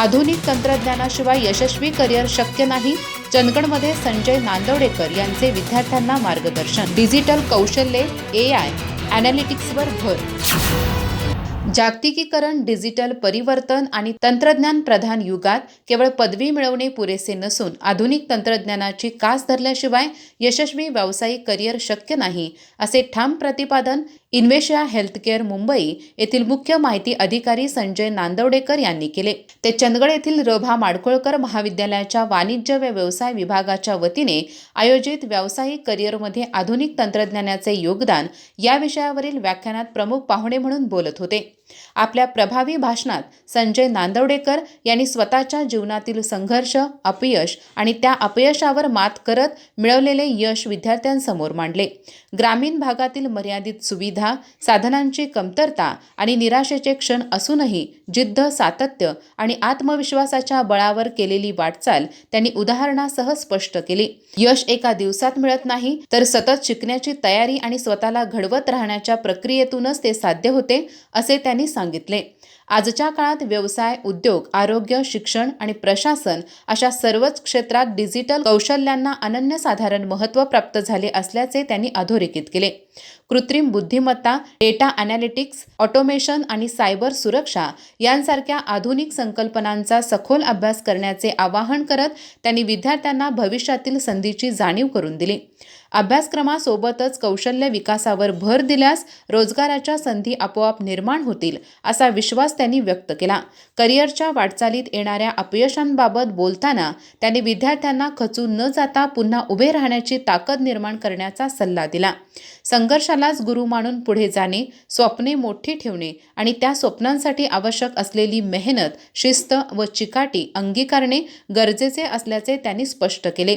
आधुनिक तंत्रज्ञानाशिवाय यशस्वी करिअर शक्य नाही. चंदगडमध्ये संजय नांदवडेकर यांचे विद्यार्थ्यांना मार्गदर्शन. डिजिटल कौशल्ये ए आय अॅनालिटिक्सवर भर. जागतिकीकरण डिजिटल परिवर्तन आणि तंत्रज्ञान प्रधान युगात केवळ पदवी मिळवणे पुरेसे नसून आधुनिक तंत्रज्ञानाची कास धरल्याशिवाय यशस्वी व्यावसायिक करिअर शक्य नाही असे ठाम प्रतिपादन इन्वेशिया हेल्थकेअर मुंबई येथील मुख्य माहिती अधिकारी संजय नांदवडेकर यांनी केले. ते चंदगड येथील रभा माडखोळकर महाविद्यालयाच्या वाणिज्य व व्यवसाय विभागाच्या वतीने आयोजित व्यावसायिक करिअरमध्ये आधुनिक तंत्रज्ञानाचे योगदान या विषयावरील व्याख्यानात प्रमुख पाहुणे म्हणून बोलत होते. आपल्या प्रभावी भाषणात संजय नांदवडेकर यांनी स्वतःच्या जीवनातील संघर्ष अपयश आणि त्या अपयशावर मात करत मिळवलेले यश विद्यार्थ्यांसमोर मांडले. ग्रामीण भागातील मर्यादित सुविधा साधनांची कमतरता आणि निराशेचे क्षण असूनही जिद्द सातत्य आणि आत्मविश्वासाच्या बळावर केलेली वाटचाल त्यांनी उदाहरणासह स्पष्ट केली. यश एका दिवसात मिळत नाही तर सतत शिकण्याची तयारी आणि स्वतःला घडवत राहण्याच्या प्रक्रियेतूनच ते साध्य होते असे त्यांनी सांगितले. आजच्या काळात व्यवसाय उद्योग आरोग्य शिक्षण आणि प्रशासन अशा सर्वच क्षेत्रात डिजिटल कौशल्यांना अनन्यसाधारण महत्त्व प्राप्त झाले असल्याचे त्यांनी अधोरेखित केले. कृत्रिम बुद्धिमत्ता डेटा अनालिटिक्स ऑटोमेशन आणि सायबर सुरक्षा यांसारख्या आधुनिक संकल्पनांचा सखोल अभ्यास करण्याचे आवाहन करत त्यांनी विद्यार्थ्यांना भविष्यातील संधीची जाणीव करून दिली. अभ्यासक्रमासोबतच कौशल्य विकासावर भर दिल्यास रोजगाराच्या संधी आपोआप निर्माण होतील असा विश्वास त्यांनी व्यक्त केला. करिअरच्या वाटचालीत येणाऱ्या अपयशांबाबत बोलताना त्यांनी विद्यार्थ्यांना खचून न जाता पुन्हा उभे राहण्याची ताकद निर्माण करण्याचा सल्ला दिला. संघर्षालाच गुरु मानून पुढे जाणे स्वप्ने मोठी ठेवणे आणि त्या स्वप्नांसाठी आवश्यक असलेली मेहनत शिस्त व चिकाटी अंगीकारणे गरजेचे असल्याचे त्यांनी स्पष्ट केले.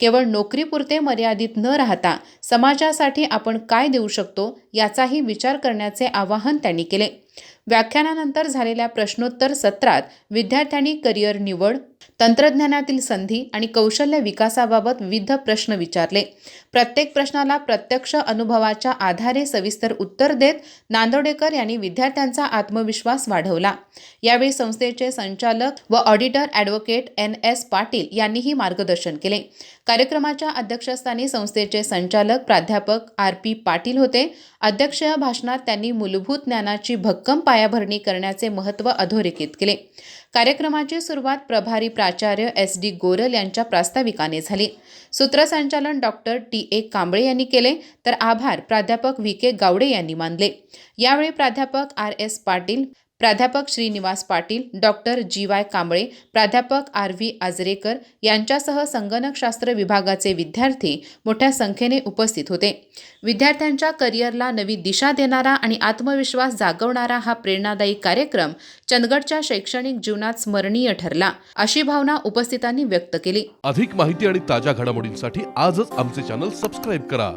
केवळ नोकरीपुरते मर्यादित न राहता समाजासाठी आपण काय देऊ शकतो याचाही विचार करण्याचे आवाहन त्यांनी केले. व्याख्यानानंतर झालेल्या प्रश्नोत्तर सत्रात विद्यार्थ्यांनी करिअर निवड तंत्रज्ञानातील संधी आणि कौशल्य विकासाबाबत विविध प्रश्न विचारले. प्रत्येक प्रश्नाला प्रत्यक्ष अनुभवाच्या आधारे सविस्तर उत्तर देत नांदोडेकर यांनी विद्यार्थ्यांचा आत्मविश्वास वाढवला. यावेळी संस्थेचे संचालक व auditor advocate N S Patil यांनीही मार्गदर्शन केले. कार्यक्रमाच्या अध्यक्षस्थानी संस्थेचे संचालक प्राध्यापक आर पी पाटील होते. अध्यक्षीय भाषणात त्यांनी मूलभूत ज्ञानाची भक्कम पायाभरणी करण्याचे महत्त्व अधोरेखित केले. कार्यक्रमाची सुरुवात प्रभारी प्राचार्य एस डी गोरल यांच्या प्रास्ताविकाने झाली. सूत्रसंचालन डॉक्टर टी. ए. कांबळे यांनी केले तर आभार प्राध्यापक व्ही. के. गावडे यांनी मानले. यावेळी प्राध्यापक आर. एस. पाटील प्राध्यापक Shrinivas Patil doctor G Y Kamble प्राध्यापक आर व्ही आजरेकर यांच्यासह संगणकशास्त्र विभागाचे विद्यार्थी मोठ्या संख्येने उपस्थित होते. विद्यार्थ्यांच्या करिअरला नवी दिशा देणारा आणि आत्मविश्वास जागवणारा हा प्रेरणादायी कार्यक्रम चंदगडच्या शैक्षणिक जीवनात स्मरणीय ठरला अशी भावना उपस्थितांनी व्यक्त केली. अधिक माहिती आणि ताज्या घडामोडींसाठी आजच आमचे चॅनल सबस्क्राईब करा.